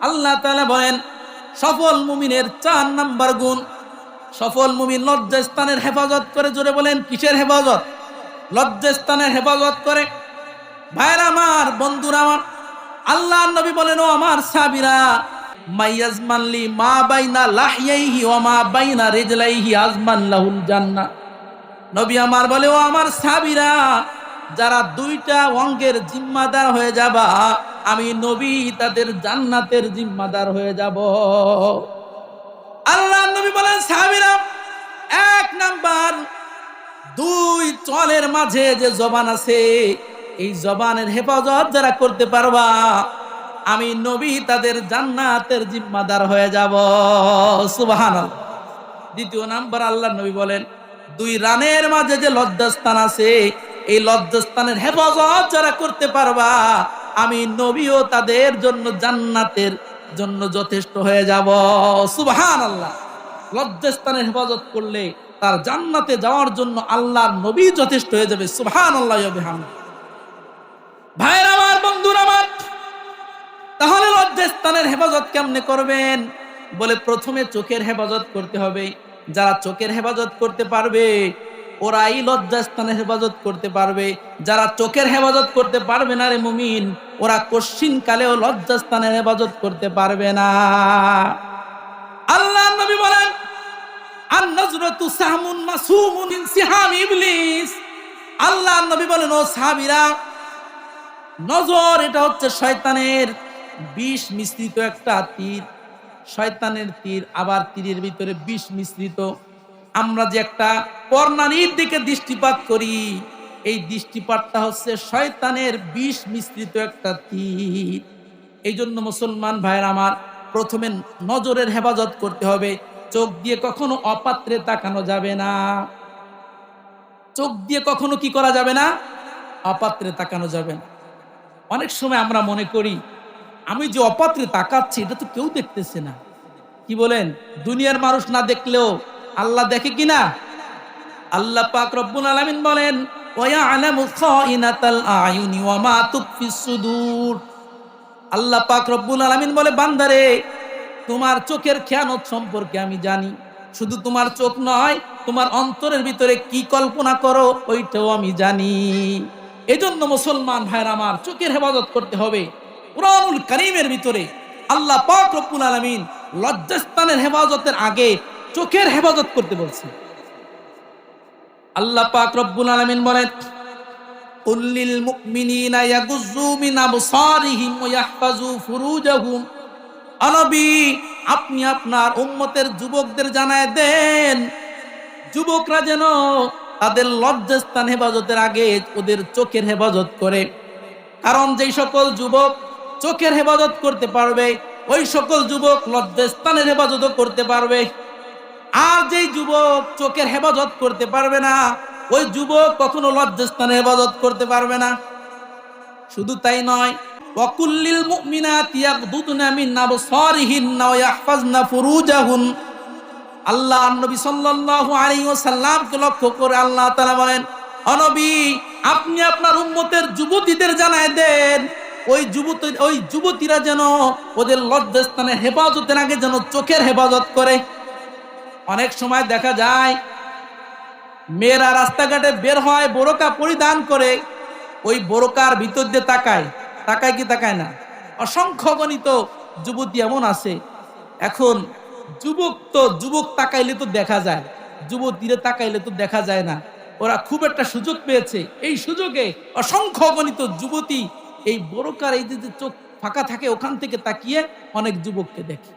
আল্লাহ বলেন, সফল মুমিনের চার নাম্বার গুণ, সফল মুমিন লজ্জাস্থানের হেফাজত করে, জোরে বলেন, কিসের হেফাজত? লজ্জাস্থানের হেফাজত করে। ভাইর আমার, বন্ধুরা আমার আল্লাহ নবী বলেন, ও আমার সাবিরা মা মা নবী আমার বলে, ও আমার সাবিরা যারা দুইটা অঙ্গের জিম্মাদার হয়ে যাবা, আমি নবী তাদের জান্নাতের জিম্মাদার হয়ে যাব। আল্লাহ নবী বলেন সাবিরা এক নাম্বার, দুই চলের মাঝে যে জবান আছে, এই জবানের হেফাজত যারা করতে পারবা, আমি নবী তাদের জান্নাতের জিম্মাদার হয়ে যাব। সুবাহান দ্বিতীয় নাম্বার, আল্লাহ নবী বলেন দুই রানের মাঝে যে লজ্জাস্থান আছে, এই লজ্জাস্থানের হেফাজত যারা করতে পারবা, আমি নবীও তাদের জন্য জান্নাতের জন্য যথেষ্ট হয়ে যাব। সুবাহান আল্লাহ লজ্জাস্থানের হেফাজত করলে তার জান্নাতে যাওয়ার জন্য আল্লাহর নবী যথেষ্ট হয়ে যাবে। সুবহান আল্লাহ ভাইয়ের আমার, বন্ধুর আমার, তাহলে লজ্জাস্থানের হেফাজত কেমনে করবেন? বলে প্রথমে চোখের হেফাজত করতে হবে। যারা চোখের হেফাজত করতে পারবে, ওরাই লজ্জাস্থানের হেফাজত করতে পারবে। যারা চোখের হেফাজত করতে পারবে না রে মুমিন, ওরা কশ্চিন কালেও লজ্জাস্থানের হেফাজত করতে পারবে না। আল্লাহ নবী বলেন আর নজরতু সাহমুন মাসুমুন মিন সিহাম ইবলিস। আল্লাহ নবী বলেন, ও সাহাবীরা, নজর এটা হচ্ছে শয়তানের বিষ মিশ্রিত একটা তীর। শয়তানের তীর, আবার তীরের ভিতরে বিষ মিশ্রিত। আমরা যে একটা কর্ণানির দিকে দৃষ্টিপাত করি, এই দৃষ্টিপাতটা হচ্ছে শয়তানের বিষ মিশ্রিত একটা তীর। এই জন্য মুসলমান ভাইয়ের আমার, প্রথমে নজরের হেফাজত করতে হবে। চোখ দিয়ে কখনো অপাত্রে তাকানো যাবে না। চোখ দিয়ে কখনো কি করা যাবে না? অপাত্রে তাকানো যাবে না। অনেক সময় আমরা মনে করি আমি যে অপাত্রে তাকাচ্ছি, এটা তো কেউ দেখতেছে না। কি বলেন? দুনিয়ার মানুষ না দেখলেও আল্লাহ দেখে কিনা? আল্লাহ পাক রব্বুল আলামিন বলেন আল্লাহ পাক রব্বুল আলামিন বলে, বান্দারে, তোমার চোখের খেয়ানত সম্পর্কে আমি জানি। শুধু তোমার চোখ নয়, তোমার অন্তরের ভিতরে কি কল্পনা করো, ওইটাও আমি জানি। এজন্য মুসলমান ভাইয়ের আমার চোখের হেফাজত করতে হবে। কোরআনুল করিমের ভিতরে আল্লাহ পাক রব্বুল আলামিন লজ্জাস্থানের হেফাজতের আগে চোখের হেফাজত করতে বলছে আল্লাহ পাক রব্বুল আলামিন বলেন কুল্লিল মুমিনিনা ইয়াগুযু মিন আবসারিহিম ওয়া ইয়াহফাজু ফুরুজাহুম। অনবী আপনি আপনার উম্মতের যুবকদের জানায় দেন, যুবকরা যেন তাদের লজ্জাস্থান হেফাজতের আগে ওদের চোখের হেফাজত করে। কারণ যেই সকল যুবক চোখের হেফাজত করতে পারবে, ওই সকল যুবক লজ্জাস্থানের হেফাজত করতে পারবে। আর যেই যুবক চোখের হেফাজত করতে পারবে না, ওই যুবক কখনো লজ্জাস্থানের হেফাজত করতে পারবে না। শুধু তাই নয়, ওয়াকুল্লিল মুমিনাতি ইয়াগদুদনা মিন আবসারিহিন্না ওয়া ইয়াহফাজনা ফুরুজাহুন। আল্লাহ নবী সাল্লাল্লাহু আলাইহি ওয়াসাল্লামকে লক্ষ্য করে আল্লাহ তাআলা বলেন, অনবী, আপনি আপনার উম্মতের যুবতীদের জানায় দেন ওই যুবতী, ওই যুবতীরা যেন ওদের লজ্জাস্থানে হেফাজতের আগে যেন চোখের হেফাজত করে। অনেক সময় দেখা যায়, মেয়েরা রাস্তাঘাটে বের হয়, বোরকা পরিধান করে, ওই বোরকার ভিতর দিয়ে তাকায়। তাকায় কি তাকায় না? অসংখ্য গণিত যুবতী এমন আছে। এখন যুবক তো যুবক তাকাইলে তো দেখা যায়, যুবতীরে তাকাইলে তো দেখা যায় না। ওরা খুব একটা সুযোগ পেয়েছে। এই সুযোগে অসংখ্য গণিত যুবতী এই বোরকার এই যে যে চোখ ফাঁকা থাকে, ওখান থেকে তাকিয়ে অনেক যুবককে দেখে।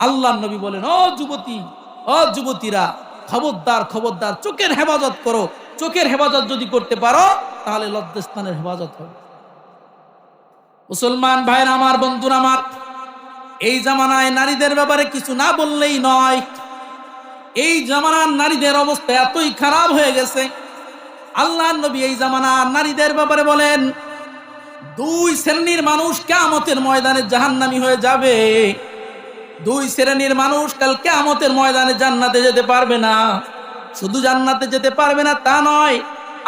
আল্লাহ নবী বলেন, ও যুবতী, ও যুবতীরা, খবরদার খবরদার, চোখের হেফাজত করো। চোখের হেফাজত যদি করতে পারো, তাহলে লজ্জাস্থানের হেফাজত হবে। মুসলমান ভাইয়ের আমার, বন্ধুরা আমার, এই জামানায় নারীদের ব্যাপারে কিছু না বললেই নয়। এই জামানার নারীদের অবস্থা এতই খারাপ হয়ে গেছে। আল্লাহ নবী এই জামানার নারীদের ব্যাপারে বলেন দুই শ্রেণির মানুষ কেমতের ময়দানে জাহান্নামি হয়ে যাবে। দুই শ্রেণির মানুষ কাল কেমতের ময়দানে জান্নাতে যেতে পারবে না। শুধু জান্নাতে যেতে পারবে না, তা নয়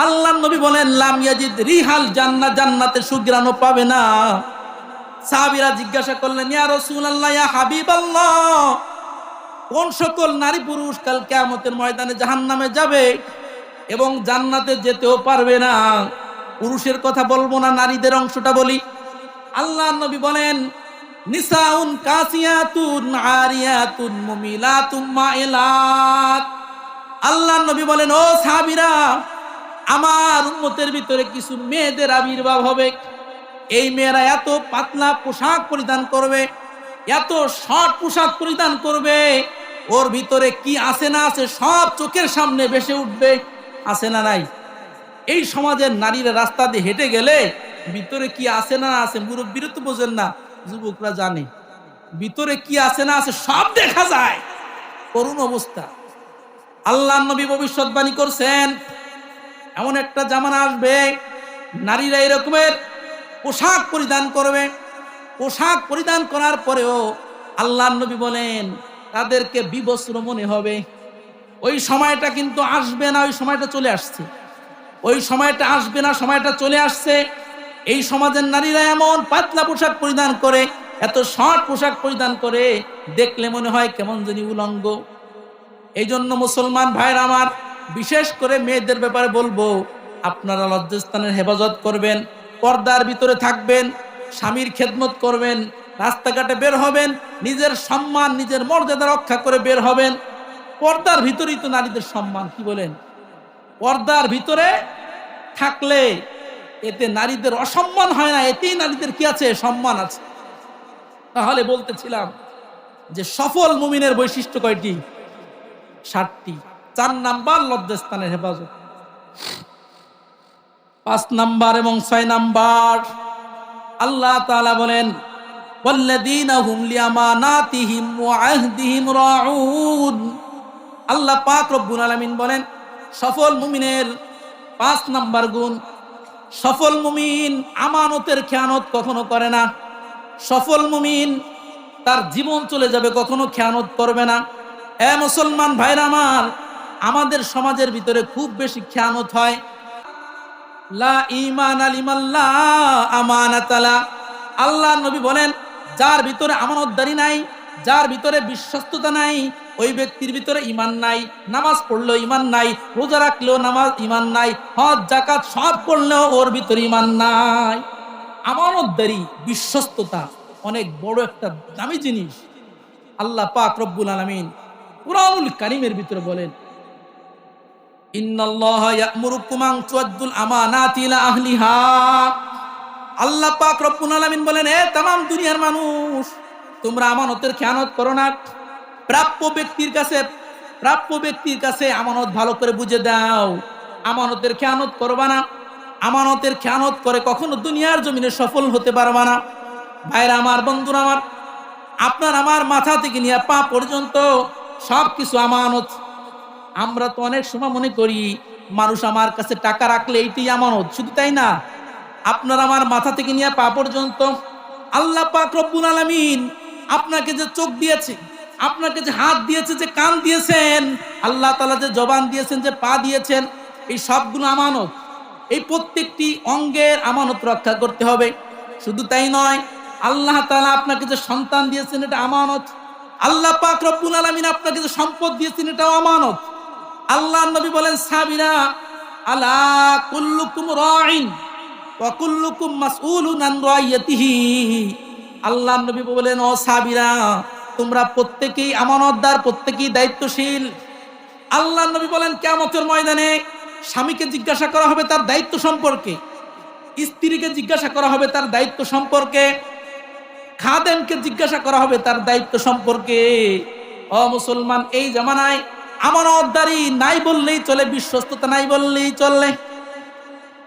আল্লাহ নবী বলেন, লাম ইয়াজিদ রিহাল জান্নাত জান্নাতের সুগ্রাণও পাবে না। সাহাবীরা জিজ্ঞাসা করলেন, ইয়া রাসূলুল্লাহ, ইয়া হাবিবাল্লাহ, কোন সকল নারী পুরুষ কাল কিয়ামতের ময়দানে জাহান্নামে যাবে এবং জান্নাতে যেতেও পারবে না? পুরুষের কথা বলব না, নারীদের অংশটা বলি। আল্লাহ নবী বলেন, নিসাউন কাসিয়াতুন আরিয়াতুন মুমিলাতুম মাইলাত। আল্লাহ নবী বলেন, ও সাহাবীরা, আমার উম্মতের ভিতরে কিছু মেয়েদের আবির্ভাব হবে। এই মেয়েরা এত পাতলা পোশাক পরিধান করবে, এত শর্ট পোশাক পরিধান করবে, ওর ভিতরে কি আছে না আছে সব চোখের সামনে ভেসে উঠবে। আছে না নাই? এই সমাজের নারীরা রাস্তা দিয়ে হেঁটে গেলে ভিতরে কি আছে না আছে মুরব্বীরা তো বোঝেন না, যুবকরা জানে। ভিতরে কি আছে না আছে সব দেখা যায়। করুণ অবস্থা। আল্লাহ নবী ভবিষ্যৎবাণী করছেন, এমন একটা জামানা আসবে, নারীরা এরকমের পোশাক পরিধান করবে। পোশাক পরিধান করার পরেও আল্লাহ নবী বলেন, তাদেরকে বিবস্ত্র মনে হবে। ওই সময়টা কিন্তু আসবে না, ওই সময়টা চলে আসছে। ওই সময়টা আসবে না, সময়টা চলে আসছে। এই সমাজের নারীরা এমন পাতলা পোশাক পরিধান করে, এত শর্ট পোশাক পরিধান করে, দেখলে মনে হয় কেমন জানি উলঙ্গ। এই জন্য মুসলমান ভাইরা আমার, বিশেষ করে মেয়েদের ব্যাপারে বলব, আপনারা লজ্জাস্থানের হেফাজত করবেন, পর্দার ভিতরে থাকবেন, স্বামীর খেদমত করবেন, রাস্তাঘাটে বের হবেন, নিজের সম্মান, নিজের মর্যাদা রক্ষা করে বের হবেন। পর্দার ভিতরেই তো নারীদের সম্মান, কি বলেন? পর্দার ভিতরে থাকলে এতে নারীদের অসম্মান হয় না, এতেই নারীদের কি আছে? সম্মান আছে। তাহলে বলতেছিলাম যে সফল মুমিনের বৈশিষ্ট্য কয়টি? সাতটি। চার নাম্বার লজ্জাস্থানের হেফাজত। পাঁচ নাম্বার এবং ছয় নাম্বার। আল্লাহ তালা বলেন আল্লাহ পাক রব্বুল আলমিন বলেন সফল মুমিনের পাঁচ নাম্বার গুণ। সফল মুমিন আমানতের খেয়ানত কখনো করে না। সফল মুমিন তার জীবন চলে যাবে কখনো খেয়ানত করবে না। এ মুসলমান ভাইরা আমার, আমাদের সমাজের ভিতরে খুব বেশি খেয়ানত হয়। লা ইমান আলিমাল্লাহ আমানাতালা আল্লাহ নবী বলেন, যার ভিতরে আমানতদারি নাই যার ভিতরে বিশ্বস্ততা নাই, ওই ব্যক্তির ভিতরে ইমান নাই, নামাজ পড়লেও ইমান নাই, রোজা রাখলেও নামাজ ইমান নাই, হজ জাকাত সব করলেও ওর ভিতরে ইমান নাই। আমানতদারি বিশ্বস্ততা, অনেক বড় একটা দামি জিনিস। আল্লাহ পাক রব্বুল আলমিন কুরআনুল কারিমের ভিতরে বলেন আল্লাহ পাক রব্বুল আলমিন বলেন, এ তাম দুনিয়ার মানুষ তোমরা আমানতের খেয়ানত করো না। প্রাপ্য ব্যক্তির কাছে, প্রাপ্য ব্যক্তির কাছে আমানত ভালো করে বুঝে দাও। আমানতের খেয়ানত করবা না। আমানতের খেয়ানত করে কখনো দুনিয়ার জমিনে সফল হতে পারবা না। ভাইরা আমার, বন্ধুরা আমার, আপনার আমার মাথা থেকে নিয়ে পা পর্যন্ত সব কিছু আমানত। আমরা তো অনেক সময় মনে করি, মানুষ আমার কাছে টাকা রাখলে এইটাই আমানত। শুধু তাই না, আপনার আমার মাথা থেকে নিয়ে পা পর্যন্ত আল্লাহ পাক রব্বুল আলামিন আপনাকে যে চোখ দিয়েছে, আপনাকে যে হাত দিয়েছে, যে কান দিয়েছেন, আল্লাহ তালা যে জবান দিয়েছেন, যে পা দিয়েছেন, এই সবগুলো আমানত, এই প্রত্যেকটি অঙ্গের আমানত রক্ষা করতে হবে। শুধু তাই নয়, আল্লাহ তালা আপনাকে যে সন্তান দিয়েছেন, এটা আমানত। আল্লাহ পাক রব্বুল আলামিন আপনাকে যে সম্পদ দিয়েছেন, এটাও আমানত। আল্লাহ নবী বলেন, সাবিরা, আলা কুল্লুকুম রাইন, ওয়া মাসউলুন আন রাইয়াতিহি। আল্লাহ নবী বলেন, ও সাবিরা তোমরা প্রত্যেকেই আমানতদার, প্রত্যেকেই দায়িত্বশীল। আল্লাহ নবী বলেন, কিয়ামতের ময়দানে স্বামীকে জিজ্ঞাসা করা হবে তার দায়িত্ব সম্পর্কে, স্ত্রীকে জিজ্ঞাসা করা হবে তার দায়িত্ব সম্পর্কে, খাদেমকে জিজ্ঞাসা করা হবে তার দায়িত্ব সম্পর্কে। অ মুসলমান, এই জামানায় আমানতদারি নাই বললেই চলে, বিশ্বস্ততা নাই বললেই চলে।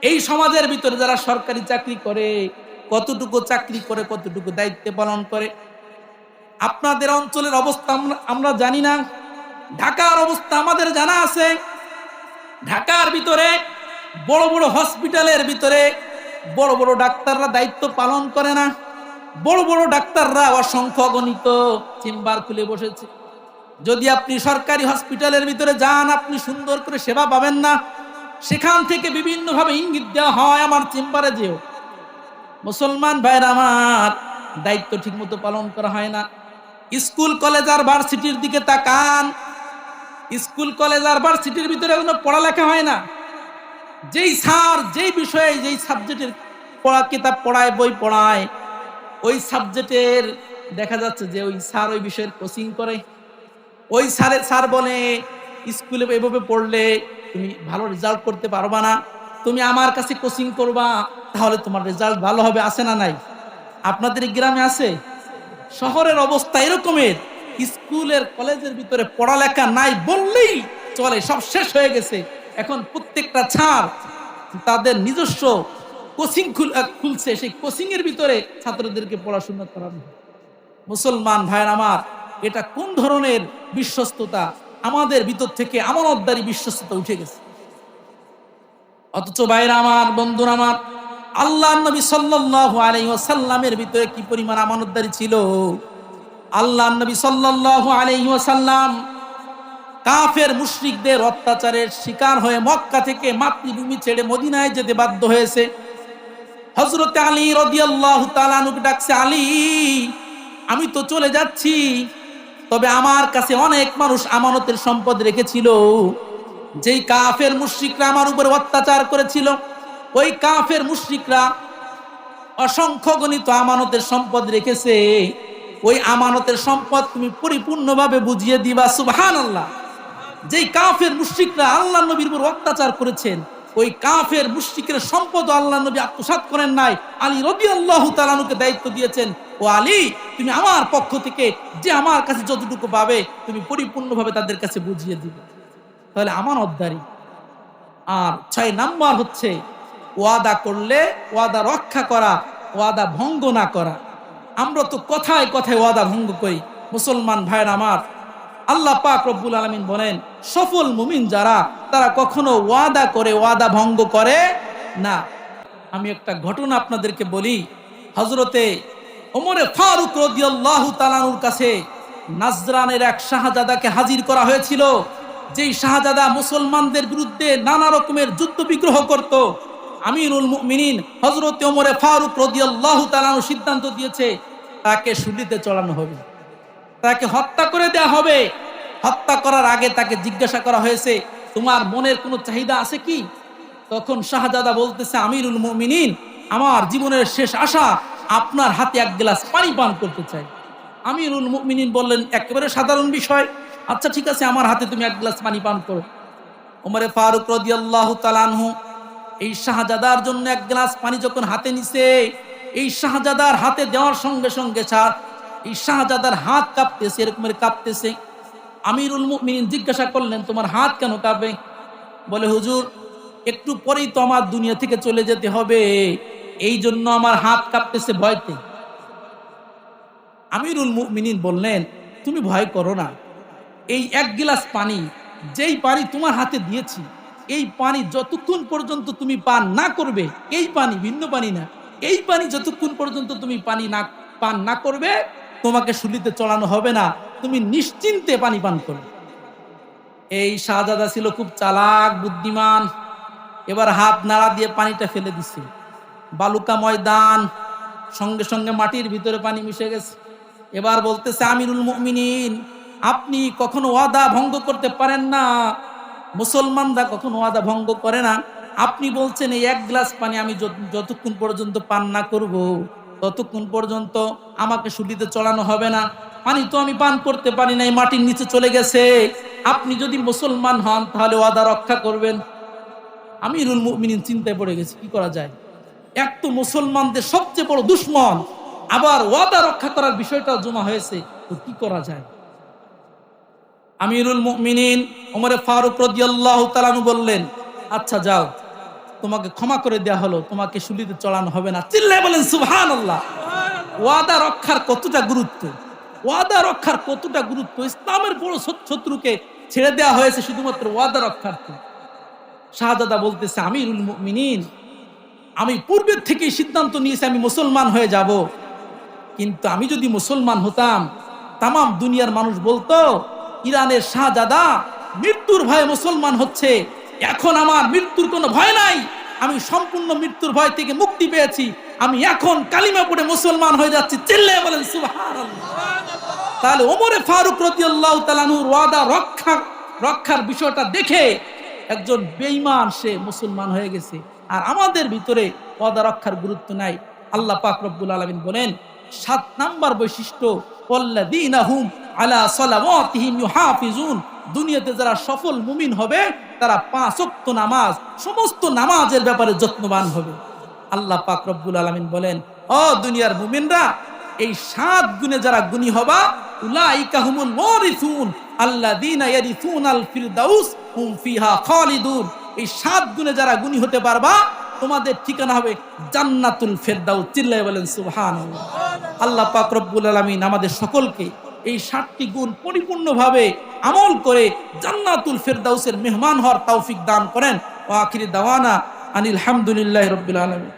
এই সমাজের ভিতরে যারা সরকারি চাকরি করে কতটুকু চাকরি করে, কতটুকু দায়িত্ব পালন করে। আপনাদের অঞ্চলের অবস্থা আমরা জানি না। ঢাকার অবস্থা আমাদের জানা আছে। ঢাকার ভিতরে বড় বড় হসপিটালের ভিতরে বড় বড় ডাক্তাররা দায়িত্ব পালন করে না। বড় বড় ডাক্তাররা অসংখ্য গণিত চেম্বার খুলে বসেছে। যদি আপনি সরকারি হসপিটালের ভিতরে যান, আপনি সুন্দর করে সেবা পাবেন না। সেখান থেকে বিভিন্নভাবে ইঙ্গিত দেওয়া হয়, আমার চেম্বারে যেও। মুসলমান ভাইয়ের আমার, দায়িত্ব ঠিকমতো পালন করা হয় না। স্কুল, কলেজ আর ভার্সিটির দিকে তাকান। স্কুল, কলেজ আর ভার্সিটির ভিতরে কোনো পড়ালেখা হয় না। যেই স্যার, যেই বিষয়ে, যেই সাবজেক্টের পড়া, কিতাব পড়ায়, বই পড়ায়, ওই সাবজেক্টের দেখা যাচ্ছে যে ওই স্যার ওই বিষয়ের কোচিং করে। ওই স্যারের, স্যার বলে, স্কুলে এভাবে পড়লে তুমি ভালো রেজাল্ট করতে পারবা না। তুমি আমার কাছে কোচিং করবা, তাহলে তোমার রেজাল্ট ভালো হবে, আছে না নাই? আপনাদের গ্রামে আছে? শহরের অবস্থা এরকমের। স্কুলের, কলেজের ভিতরে পড়ালেখা নাই বললেই চলে, সব শেষ হয়ে গেছে। এখন প্রত্যেকটা ছাড় তাদের নিজস্ব কোচিং খুলছে, সেই কোচিং এর ভিতরে ছাত্রদেরকে পড়াশোনা করানো মুসলমান ভাইয়ের আমার, এটা কোন ধরনের বিশ্বস্ততা? আমাদের ভিতর থেকে আমানতদারি বিশ্বস্ততা উঠে গেছে। অথচ ভাইরা আমার, বন্ধুরা আমার, আল্লাহ নবী সাল্লাল্লাহু আলাইহি ওয়াসাল্লামের ভিতরে কি পরিমাণ আমানতদারি ছিল? আল্লাহ নবী সাল্লাল্লাহু আলাইহি ওয়াসাল্লাম কাফের মুশরিকদের অত্যাচারের শিকার হয়ে মক্কা থেকে মাতৃভূমি ছেড়ে মদিনায় যেতে বাধ্য হয়েছে। হযরত আলী রাদিয়াল্লাহু তাআলা আনহুকে ডাকছে, আলী, আমি তো চলে যাচ্ছি, তবে আমার কাছে অনেক মানুষ আমানতের সম্পদ রেখেছিল। যেই কাফের মুশরিকরা আমার উপর অত্যাচার করেছিল, ওই কাফের মুশরিকরা অসংখ্য গণিত আমানতের সম্পদ রেখেছে। ওই আমানতের সম্পদ তুমি পরিপূর্ণভাবে বুঝিয়ে দিবা সুবহান আল্লাহ যেই কাফের মুশরিকরা আল্লাহ নবীর উপর অত্যাচার করেছেন, ওই কাফের মুশরিকের সম্পদ আল্লাহ নবী আত্মসাৎ করেন নাই। আলী রবি আল্লাহ তালানুকে দায়িত্ব দিয়েছেন, ও আলী, তুমি আমার পক্ষ থেকে যে আমার কাছে যতটুকু পাবে, তুমি পরিপূর্ণভাবে তাদের কাছে বুঝিয়ে দিবে। তাহলে আমার অদ্দারি আর ছয় নাম্বার হচ্ছে, ওয়াদা করলে ওয়াদা রক্ষা করা, ওয়াদা ভঙ্গ না করা। আমরা তো কথায় কথায় ওয়াদা ভঙ্গ করি। মুসলমান ভাইয়ের আমার, আল্লাহ পাক রব্বুল আলমিন বলেন, সফল মুমিন যারা, তারা কখনো ওয়াদা করে, ওয়াদা ভঙ্গ করে না। আমি একটা ঘটনা আপনাদেরকে বলি। হজরতে ওমরে ফারুক রদিয়াল্লাহু তালানুর কাছে নাজরানের এক শাহজাদাকে হাজির করা হয়েছিল। যেই শাহজাদা মুসলমানদের বিরুদ্ধে নানা রকমের যুদ্ধ বিগ্রহ করত, আমিরুল মুমিনিন হজরত ওমরে ফারুক রদিয়াল্লাহু তালানু সিদ্ধান্ত দিয়েছে, তাকে শুলিতে চড়ানো হবে। তাকে হত্যা করে দেয়া হবে। হত্যা করার আগে তাকে জিজ্ঞাসা করা হয়েছে, তোমার মনের কোনো চাহিদা আছে কি? তখন শাহজাদা বলতেছে, আমিরুল মুমিনিন, আমার জীবনের শেষ আশা আপনার হাতে এক গ্লাস পানি পান করতে চাই। আমিরুল মুমিনিন বললেন, একেবারে সাধারণ বিষয়। আচ্ছা ঠিক আছে, আমার হাতে তুমি এক গ্লাস পানি পান করো। ওমরে ফারুক রদিয়াল্লাহু তালানহু এই শাহজাদার জন্য এক গ্লাস পানি যখন হাতে নিছে, এই শাহজাদার হাতে দেওয়ার সঙ্গে সঙ্গে ছাড় এই শাহজাদার হাত কাঁপতেছে এরকমের কাঁপতেছে। আমিরুল মুমিনিন জিজ্ঞাসা করলেন, তোমার হাত কেন কাঁপে? বলে, হুজুর, একটু পরেই তো আমার দুনিয়া থেকে চলে যেতে হবে। এই জন্য আমার হাত কাঁপতেছে ভয়তে। আমিরুল মুমিনিন বললেন, তুমি ভয় করো না। এই এক গিলাস পানি যেই পানি তোমার হাতে দিয়েছি, এই পানি যতক্ষণ পর্যন্ত তুমি পান না করবে, এই পানি ভিন্ন পানি না, এই পানি যতক্ষণ পর্যন্ত তুমি পানি না, পান না করবে, তোমাকে শুলিতে চড়ানো হবে না, তুমি নিশ্চিন্তে পানি পান করবে। এই শাহজাদা ছিল খুব চালাক, বুদ্ধিমান, এবার হাত নাড়া দিয়ে পানিটা ফেলে দিছে। বালুকা ময়দান, সঙ্গে সঙ্গে মাটির ভিতরে পানি মিশে গেছে। এবার বলতেছে, আমিরুল মুমিনিন আপনি কখনো ওয়াদা ভঙ্গ করতে পারেন না। মুসলমানরা কখনো ওয়াদা ভঙ্গ করে না। আপনি বলছেন, এই এক গ্লাস পানি আমি যতক্ষণ পর্যন্ত পান না করব, ততক্ষণ পর্যন্ত আমাকে শুলিতে চড়ানো হবে না। পানি তো আমি পান করতে পারি নাই, মাটির নিচে চলে গেছে। আপনি যদি মুসলমান হন, তাহলে ওয়াদা রক্ষা করবেন। আমি রুল মুমিনিন চিন্তায় পড়ে গেছি, কি করা যায়? এক তো মুসলমানদের সবচেয়ে বড় দুশ্মন। আবার ওয়াদা রক্ষা করার বিষয়টা জমা হয়েছে, তো কি করা যায়? আমিরুল মুমিনিন ওমরে ফারুক রাদিয়াল্লাহু তাআলা বললেন আচ্ছা যাও। তোমাকে ক্ষমা করে দেয়া হলো। তোমাকে শুলিতে চড়ানো হবে না। চিল্লায় বলেন সুবহানাল্লাহ। ওয়াদা রক্ষার কতটা গুরুত্ব? ওয়াদা রক্ষার কতটা গুরুত্ব? ইসলামের বড় শত্রুকে ছেড়ে দেওয়া হয়েছে শুধুমাত্র ওয়াদা রক্ষার্থে। শাহজাদা বলতেছে, আমিরুল মুমিনিন, আমি পূর্বের থেকেই সিদ্ধান্ত নিয়েছি আমি মুসলমান হয়ে যাব। কিন্তু আমি যদি মুসলমান হতাম, তামাম দুনিয়ার মানুষ বলতো ইরানের শাহজাদা মৃত্যুর ভয়ে মুসলমান হচ্ছে। এখন আমার মৃত্যুর কোনো ভয় নাই। আমি সম্পূর্ণ মৃত্যুর ভয় থেকে মুক্তি পেয়েছি। আমি এখন কালিমা পড়ে মুসলমান হয়ে যাচ্ছি। চিল্লে বলেন তাহলে ওমরে ফারুক রাদিয়াল্লাহু তাআলার ওয়াদা রক্ষা, রক্ষার বিষয়টা দেখে একজন বেঈমান সে মুসলমান হয়ে গেছে। আর আমাদের ভিতরে ওয়াদা রক্ষার গুরুত্ব নাই। আল্লাহ পাক রব্বুল আলামিন বলেন, সাত নাম্বার বৈশিষ্ট্য আলা সালাওয়াতিহিম ইউহাফিজুন। দুনিয়াতে যারা সফল মুমিন হবে, তারা পাঁচ ওয়াক্ত নামাজ, সমস্ত নামাজের ব্যাপারে যত্নবান হবে। আল্লাহ পাক রব্বুল আলামিন বলেন, ও দুনিয়ার মুমিনরা, এই সাত গুণে যারা গুণী হবা, উলাইকা হুমুল ওয়ারিসুন। আল্লাযীনা ইয়ারিসুনাল ফিরদাউস, হুম ফিহা খালিদুন। এই সাত গুণে যারা গুণী হতে পারবা, তোমাদের ঠিকানা হবে জান্নাতুল ফেরদাউস। চিল্লায় বলেন, সুবহানাল্লাহ। আল্লাহ পাক রব্বুল আলামিন আমাদের সকলকে এই সাতটি গুণ পরিপূর্ণভাবে আমল করে জান্নাতুল ফেরদাউসের মেহমান হওয়ার তৌফিক দান করেন। ও আখিরি দাওয়ানা আনিল হামদুলিল্লাহ রব্বিল আলামিন।